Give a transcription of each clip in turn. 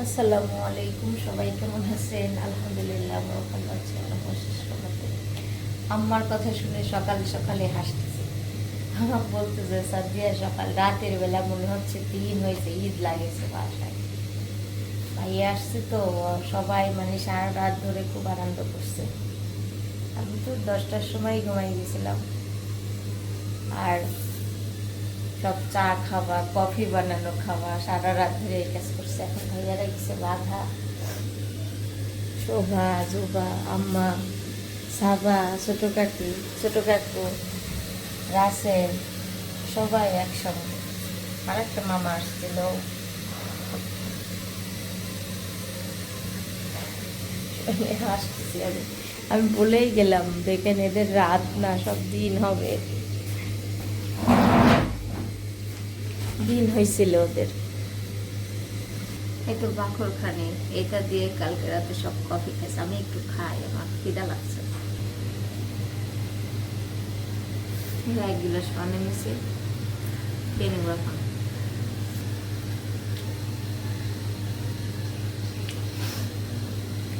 আসসালামু আলাইকুম, সবাই কেমন আছেন? আলহামদুলিল্লাহ ভালো আছি। আম্মার কথা শুনে সকাল সকালে হাসতেছে। আমার বলতে যে সাদিয়া সকাল রাতের বেলা মনে হচ্ছে দিন হয়েছে, ঈদ লাগেছে বাসায়। ভাইয়া আসছে তো, সবাই মানে সারা রাত ধরে খুব আনন্দ করছে। আমি তো দশটার সময় ঘুমাই গেছিলাম। আর সব চা খাওয়া, কফি বানানো খাওয়া, সারা রাত ধরে এই কাজ করছে। এখন ভাইয়ারা গেছে বাধা। শোভা, জোবা, আম্মা, সাবা ছোটো কাকি ছোটো কাকু রাসেল, সবাই একসঙ্গে। আর একটা মামা আসছিল। শুনে হাসতেছি আমি। আমি বলেই গেলাম, দেখেন এদের রাত না, সব দিন হবে। দিন হয়েছিল ওদের? একটু বাখর খানে, এটা দিয়ে কালকে রাতে সব কফি খেয়েছে। আমি একটু খাই, আমার খিদা লাগছে। এক গিলাস পানি মিশে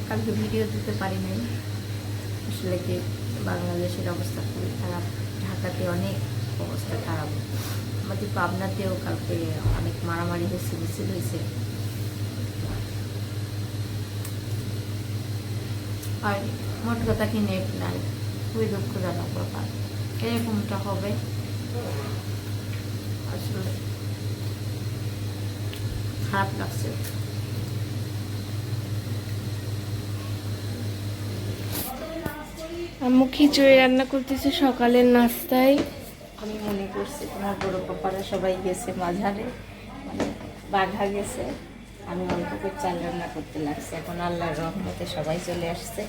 কালকে ভিডিও দিতে পারি নাই আসলে কি বাংলাদেশের অবস্থা খুবই খারাপ, ঢাকাতে অনেক অবস্থা খারাপ। আমাদের পাবনাতেও কালকে অনেক মারামারি হয়েছে, মিছিল হয়েছে। আর মোট কথা কি নেট নাই, খুবই দুঃখজনক ব্যাপার। এরকমটা হবে। আসলে খারাপ লাগছে। আম্মু খিচুড়ি রান্না করতেছে সকালের নাস্তায়। আমি মনে করছি তোমার বড় পাপারা সবাই গেছে মাঝারে মানে বাঘা গেছে। আমি অল্প করে চাল রান্না করতে লাগছে। এখন আল্লাহর রহমতে সবাই চলে আসছে।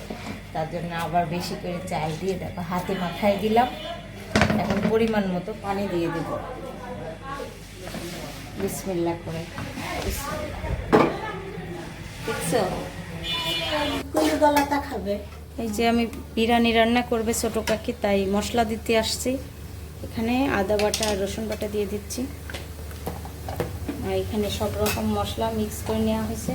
তার জন্য আবার বেশি করে চাল দিয়ে দেখো হাতে মাথায় দিলাম। এখন পরিমাণ মতো পানি দিয়ে দেব। বিসমিল্লা করে। দেখছ? গলাটা খাবে? এই যে আমি বিরিয়ানি রান্না করবে ছোটো কাকি তাই মশলা দিতে আসছি। এখানে আদা বাটা আর রসুন বাটা দিয়ে দিচ্ছি। আর এখানে সব রকম মশলা মিক্স করে নেওয়া হয়েছে।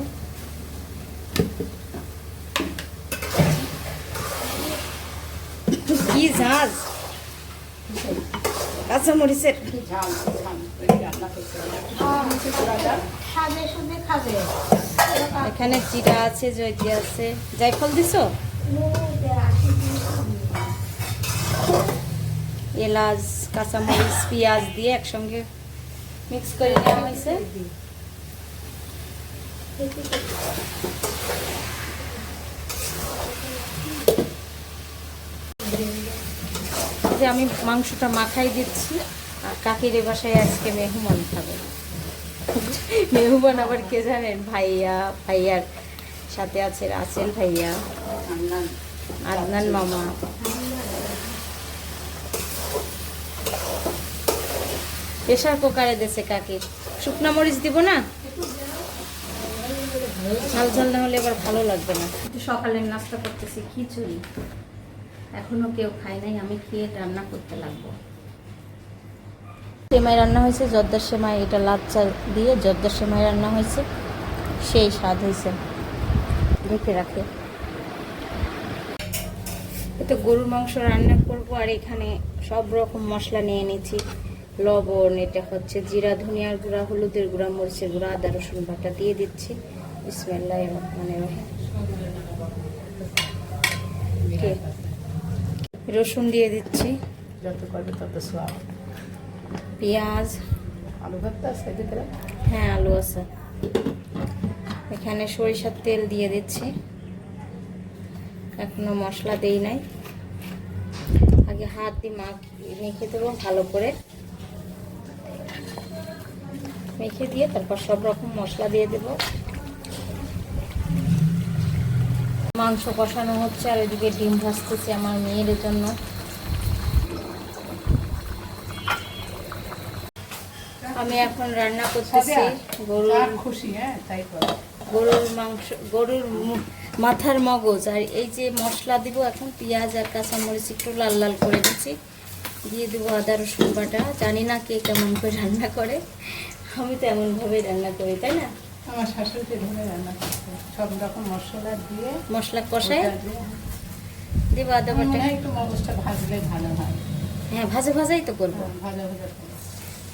কি ঝাঁজ? কাঁচা মরিচের এখানে জিরা আছে জয়তি আছে। জায়ফল দিছো? এলাচ কাঁচামরিচ পেঁয়াজ দিয়ে একসঙ্গে মিক্স করে নেওয়া হয়েছে। যে আমি মাংসটা মাখাই দিচ্ছি আর কাকির এ বাসায় আজকে মেহমান খাবে। মেহমান আবার কে জানেন? ভাইয়া ভাইয়ার সাথে আছে রাসেল ভাইয়া। আদনান মামা। প্রেশার কুকারে দেশে কাকে? শুকনা মরিচ দিব না? ঝাল ঝাল না হলে এবার ভালো লাগবে না। কিন্তু সকালের নাস্তা করতেছি খিচুড়ি। এখনও কেউ খায় নাই আমি খেয়ে রান্না করতে লাগবো। সেমাই রান্না হয়েছে জর্দার সেমাই এটা লাচ্চা দিয়ে জর্দার সেমাই রান্না হয়েছে সেই স্বাদ হয়েছে। ঢেকে রাখে। এটা গরুর মাংস রান্না করব আর এখানে সব রকম মশলা নিয়ে নিয়েছি লবণ এটা হচ্ছে জিরা ধনিয়ার গুঁড়া হলুদের গুঁড়া মরিচের গুঁড়া আদা রসুন বাটা দিয়ে দিচ্ছি। বিসমিল্লাহ কে? রসুন দিয়ে দিচ্ছি। যত করবে তত সোয়াব। পেঁয়াজ। আলু ভর্তা আছে হ্যাঁ আলু আছে। এখানে সরিষার তেল দিয়ে দিচ্ছি। এখনও মশলা দেই নাই। আগে হাত দিয়ে মাখ মেখে দেবো ভালো করে। মেখে দিয়ে তারপর সব রকম মশলা দিয়ে দেব। মাংস কষানো হচ্ছে আর ওইদিকে ডিম ভাজতেছি আমার মেয়ের জন্য। আমি এখন রান্না করতেছি গরুর খুশি হ্যাঁ তাই গরুর মাংস গরুর মাথার মগজ। আর এই যে মশলা দিব এখন পেঁয়াজ আর কাঁচামরিচ একটু লাল লাল করে দিচ্ছি। দিয়ে দেবো আদা রসুন বাটা। জানি না কে কেমন করে রান্না করে। আমি তো এমনভাবেই রান্না করি তাই না? আমার শাশুড়িকে ধরে রান্না করতে সব রকম মশলা দিয়ে মশলা কষাই দিয়ে। মনে হয় একটু মগজটা ভাজলে ভালো হয়। হ্যাঁ ভাজা ভাজাই তো করব। ভাজা ভাজা করে।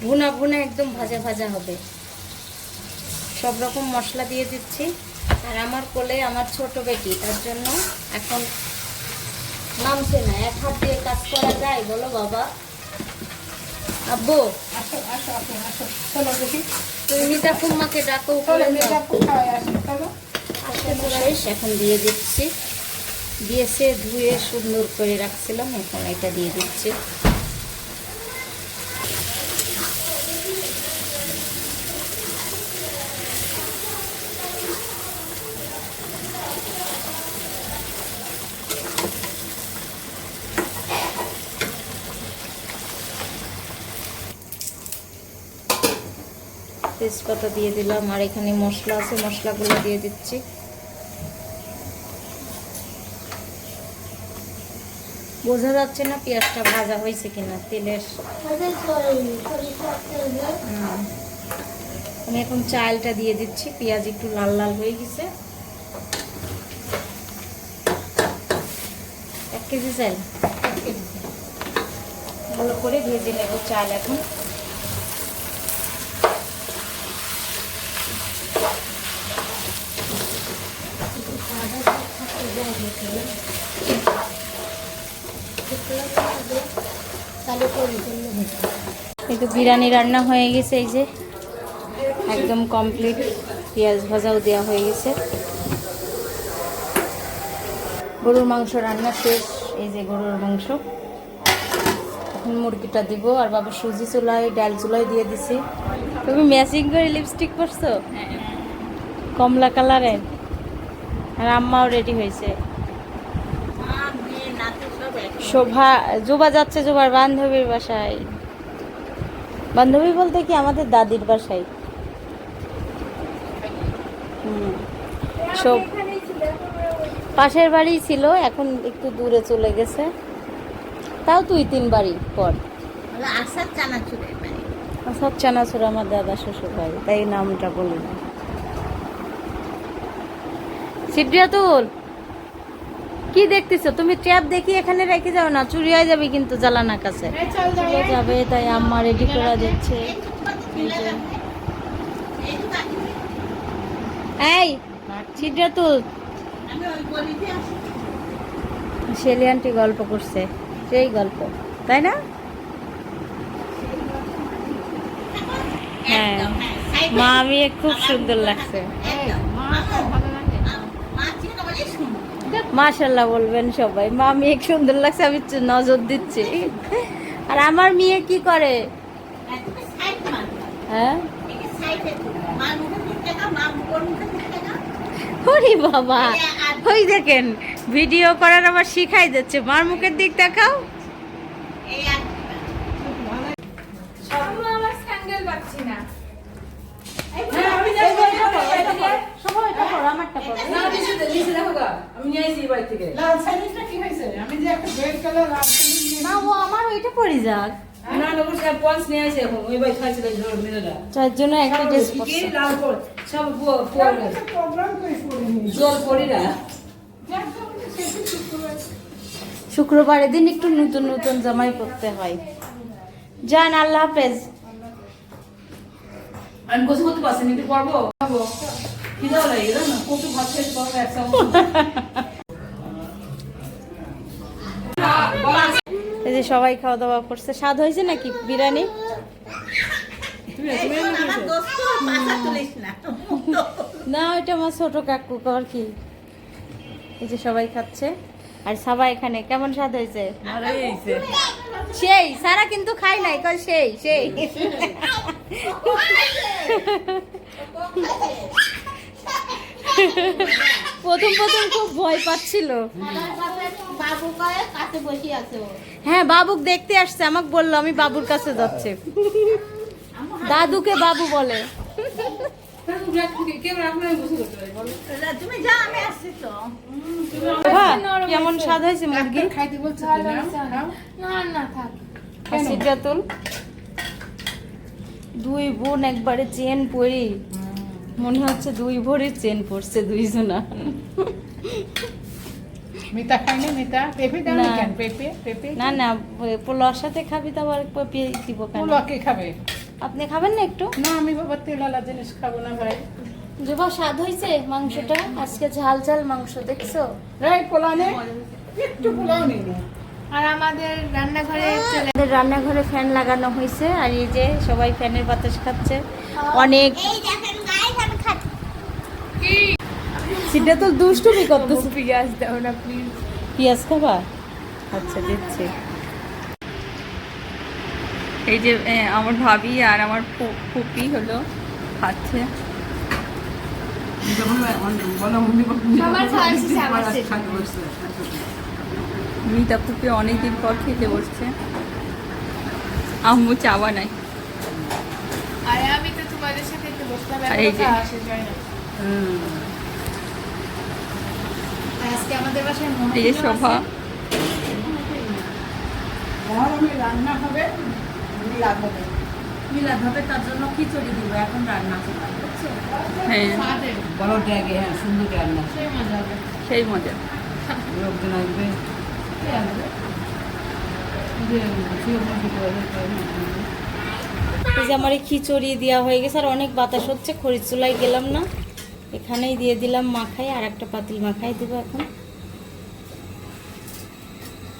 ভুনা ভুনা একদম ভাজা ভাজা হবে। সব রকম মশলা দিয়ে দিচ্ছি। আর আমার কোলে আমার ছোট বেটি তার জন্য এখন নামছে না। এক হাত দিয়ে কাজ করা যায় বলো বাবা। আব্বু আসো আসো আপনি আসো চলো দেখি। তুমি মিতা ফুম্মাকে ডাকো চলো উপরে মেয়েটা যাও। খুব খাওয়াই আসো চলো। শেষ এখন দিয়ে দিচ্ছি। দিয়েছে ধুয়ে সুন্দর করে রাখছিলাম এখন এটা দিয়ে দিচ্ছি। তেজপাতা দিয়ে দিলাম আর এখানে মশলা আছে মশলাগুলো দিয়ে দিচ্ছি। বোঝা যাচ্ছে না পেঁয়াজটা ভাজা হয়েছে কিনা তেলের। আমি এখন চালটা দিয়ে দিচ্ছি পেঁয়াজ একটু লাল লাল হয়ে গেছে। এক কেজি চাল? ভালো করে ভেজে নেব চাল এখন। এই তো বিরিয়ানি রান্না হয়ে গেছে এই যে। একদম কমপ্লিট পেঁয়াজ ভাজাও দেওয়া হয়ে গেছে। গরুর মাংস রান্না শেষ এই যে গরুর মাংস। এখন মুরগিটা দিব আর বাবা সুজি চুলাই ডাল চুলাই দিয়ে দিছি। তুমি ম্যাচিং করে লিপস্টিক করছ কমলা কালারের। আর আম্মাও রেডি হয়েছে। শোভা জোবা যাচ্ছে জোবার বান্ধবীর বাসায়। বান্ধবী বলতে কি আমাদের দাদির বাসায়? হুম। সব পাশের বাড়ি ছিল এখন একটু দূরে চলে গেছে। তাও তুই তিন বাড়ি পর। আসার চানাচুরের বাড়ি। সব চানাচুর আমার দাদা শ্বশুর বাড়ি তাই নামটা বলি না সিদ্রিয়াতুল কি দেখতেছো? তুমি ট্যাব দেখি এখানে রেখে যাও না চুরি হয়ে যাবে কিন্তু জ্বালানা কাছে। যাবে তাই আম্মা রেডি করে দিচ্ছে। এই সিদ্রিয়াতুল শেলি আন্টি গল্প করছে সেই গল্প তাই না? হ্যাঁ মা আমি খুব সুন্দর লাগছে। মাশাল্লাহ বলবেন সবাই। মা মেয়ে সুন্দর লাগছে আমি নজর দিচ্ছি। আর আমার মেয়ে কি করে? হ্যাঁ? ওরে বাবা। ওই দেখেন ভিডিও করার আবার শিখাই দিচ্ছে মার মুখের দিক দেখাও। লাল শাড়িটা কি। হয়েছে আমি যে একটা বেড কালার লাল শাড়ি নিয়ে না। একটা ড্রেস পরে না। শুক্রবারের দিন একটু নতুন নতুন জামাই পরতে হয়। যান আল্লাহ হাফেজ। আমি গোসল করতে পারছি না একটু পারব? খাব। কি দাও লাগে কচু ভাত খেতে পারব এক এই যে সবাই খাওয়া দাওয়া করছে। স্বাদ হয়েছে নাকি বিরিয়ানি? না। ওইটা আমার ছোট কাকু কর কি? এই যে সবাই খাচ্ছে। আর সবাই এখানে কেমন স্বাদ হয়েছে? সেই সারা কিন্তু খাই নাই কল সেই সেই। প্রথম প্রথম খুব ভয় পাচ্ছিল। হ্যাঁ বাবুক দেখতে আসছে আমাকে বলল আমি বাবুর কাছে যাচ্ছে। দাদুকে বাবু বলে। কেউ রাখলে আমি গোসল করতে পারি বলো তুমি যা আমি আসছি তো বাবা, কেমন স্বাদ হয়েছে মুরগি? খাইতে বলছে তো না খাও। সিদ্ধাতুল দুই বোন একবারে চেন পরি। মনে হচ্ছে দুই ভরি চেন পড়ছে দুইজনা। মিতা খাইনি মিতা? পেঁপে দাও না। কেন? পেঁপে? পেঁপে না না ওই পোলাওর সাথে খাবি তো আবার পেঁপে দিব কেন পুলো কে খাবে? আপনি খাবেন না একটু? না আমি বাবা তেলালা জিনিস খাব না ভাই। যুবা স্বাদ হয়েছে মাংসটা? আজকে ঝাল ঝাল মাংস দেখছ? এই পোলা নে। একটু পোলাও নেই আর আমাদের রান্নাঘরে আমাদের রান্নাঘরে ফ্যান লাগানো হয়েছে আর এই যে সবাই ফ্যানের বাতাস খাচ্ছে। অনেক সেটা তো দুষ্টুমি করতেছে। পেঁয়াজ দাও না প্লিজ পেঁয়াজ খাবা? আচ্ছা দিচ্ছি। এই যে আমার ভাবি আর আমার ফুপি হলো খাচ্ছে। সবার খাওয়া শেষ। মিতা ফুপি অনেকদিন পর খেতে বসছে। আম্মু চাওয়া নাই আরে আমি তো তোমাদের সাথে একটু বসলাম এই যে- খাওয়া শেষ হয় না। আজকে আমাদের বাসায় এই যে শোভা। গরমে রান্না হবে মিলাদ হবে। মিলাদ হবে তার জন্য খিচুড়ি দিব এখন রান্না করব হ্যাঁ। বড় ড্যাগে হ্যাঁ সুন্দর রান্না সেই মজা। লোকজন আসবে। এই যে আমার এই খিচুড়ি দেওয়া হয়ে গেছে, আর অনেক বাতাস হচ্ছে চুলায় গেলাম না। এখানেই দিয়ে দিলাম মাখাই, আর একটা পাতিল মাখাই দিব এখন।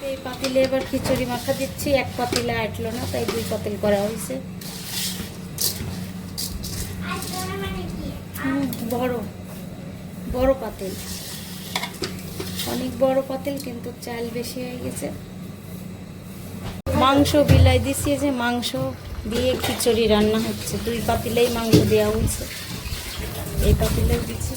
এই পাতিলে এবার খিচুড়ি মাখা দিচ্ছি, এক পাতিলে আটলো না, তাই দুই পাতিল করা হয়েছে। বড় বড় পাতিল। অনেক বড় পাতিল, কিন্তু চাল বেশি হয়ে গেছে। মাংস বিলাই দিছি যে মাংস দিয়ে খিচুড়ি রান্না হচ্ছে। দুই পাতিলেই মাংস দেওয়া হয়েছে। এই পাতিলে দিচ্ছি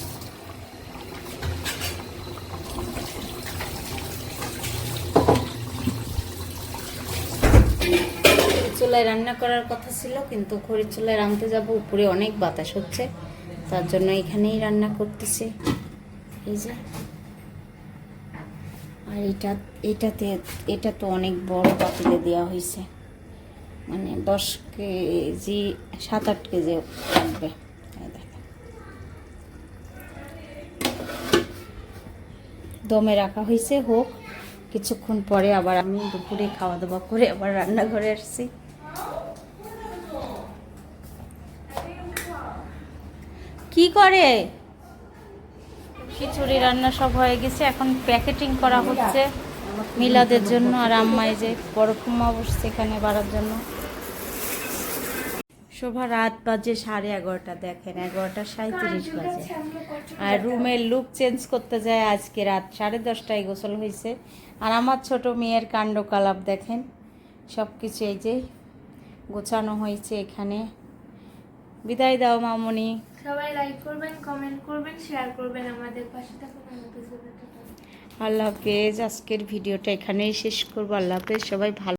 চুলায় রান্না করার কথা ছিল, কিন্তু খড়ির চুলায় রাঁধতে যাব, উপরে অনেক বাতাস হচ্ছে। তার জন্য এখানেই রান্না করতেছি। এই যে। আর এটা এটাতে, এটা তো অনেক বড় পাতিলে দেওয়া হয়েছে মানে দশ কেজি, সাত আট কেজি দেখেন। দমে রাখা হয়েছে হোক। কিছুক্ষণ পরে আবার আমি দুপুরে খাওয়া দাওয়া করে আবার রান্নাঘরে আসছি। কি করে? খিচুড়ি রান্না সব হয়ে গেছে। এখন প্যাকেটিং করা হচ্ছে মিলাদের জন্য আর আম্মাই যে খুম্মা বসছে এখানে বাড়ার জন্য। শোভা, রাত বাজে সাড়ে এগারোটা, দেখেন এগারোটা সাঁত্রিশ বাজে। আর রুমের লুক চেঞ্জ করতে যায় আজকে রাত সাড়ে দশটায় গোসল হয়েছে। আর আমার ছোট মেয়ের কাণ্ড কালাপ দেখেন সব কিছু এই যে গোছানো হয়েছে এখানে। বিদায় দাও মামনি। সবাই লাইক করবেন কমেন্ট করবেন শেয়ার করবেন আমাদের পাশে থাকুন। আল্লাহ হাফেজ। আজকের ভিডিওটা এখানেই শেষ করব। আল্লাহ হাফেজ। সবাই ভালো